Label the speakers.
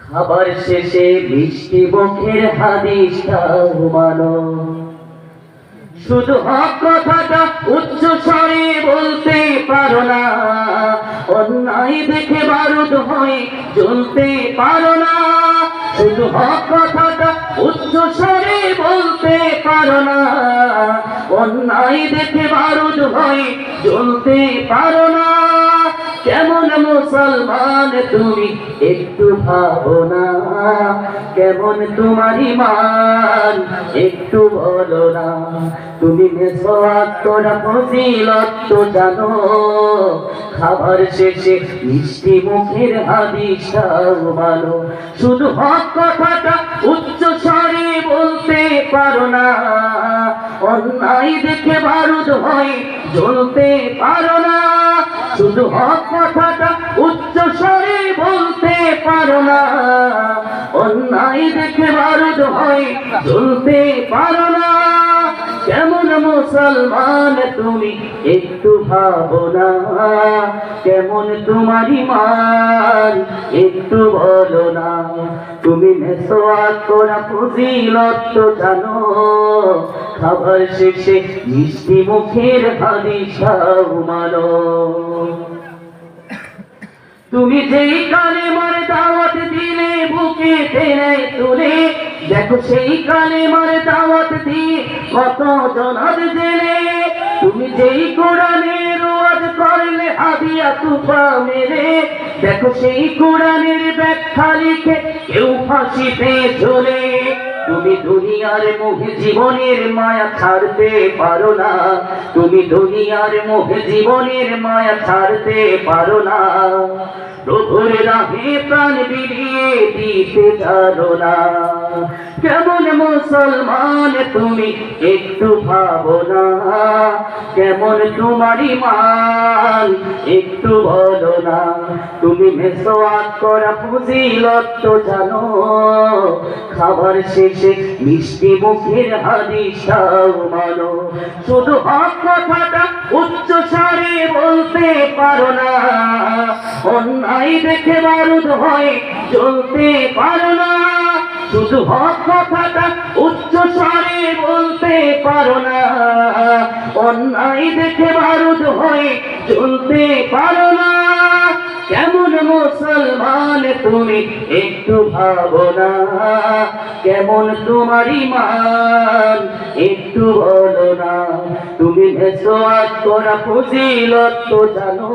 Speaker 1: খাবার শেষে মিষ্টি মুখের হাদিসটাও মানো শুধু হক কথাটা উচ্চ স্বরে বলতে পারো না। অন্যায় দেখে বারুদ হয়ে জ্বলতে পারো না। শুধু হক কথাটা উচ্চ স্বরে বলতে পারো না। অন্যায় দেখে বারুদ হয়ে জ্বলতে পারো না। কেমন মুসলমান তুমি একটু ভাবো না। কেমন তোমার ইমান একটু বলো না। তুমি জানো, খাবার শেষে মিষ্টি মুখের হাদিসটাও মানো। শুধু হক কথাটা উচ্চ স্বরে বলতে পারো না। অন্যায় দেখে বারুদ হয়ে, জ্বলতে পারো না। শুধু হক কথাটা উচ্চ স্বরে বলতে পারো না। অন্যায় দেখে বারুদ হয়ে, জ্বলতে পারো না। কেমন মুসলমান তুমি একটু ভাবো না। কেমন তোমারি ইমান একটু বলো না। তুমি মেসোয়াত করা ফজিলত জানো। খাবার শেষে মিষ্টি মুখের হাদিসাও মানো। তুমি যেই কালে মার দাওয়াত দিলে, বুকে টেনে তুলে, দেখো সেই কালে মার দাওয়াত দিয়ে কত জনার জেলে। তুমি যেই কোরআনের ওয়াজ করলে, হাদিয়া তুফা মেরে দেখো সেই কোরআনের ব্যাখ্যা লিখে কেউ ফাঁসিতে ঝোলে। তুমি দুনিয়ার মোহে জীবনের মায়া ছাড়তে পারো না। তুমি দুনিয়ার মোহে জীবনের মায়া ছাড়তে পারো না। প্রভুর রাহে প্রাণ বিলিয়ে দিতে জানো না। কেমন মুসলমান তুমি একটু ভাবো না। কেমন তোমার ইমান একটু বলো না। তুমি মেসোয়াত করা ফজিলত তো জানো। খাবার শেষে মিষ্টি মুখের হাদিসটাও মানো। শুধু হক কথাটা উচ্চ স্বরে বলতে পারো না। অন্যায় দেখে বারুদ হয়, চলতে পারো না। শুধু হক কথাটা উচ্চ স্বরে বলতে পারো না। অন্যায় দেখে বারুদ হয়ে, চলতে পারো না। কেমন মুসলমান তুমি একটু ভাবো না? কেমন তোমার ইমান একটু বলো না? তুমি ভেসো আজ করা ফজিলত তো জানো।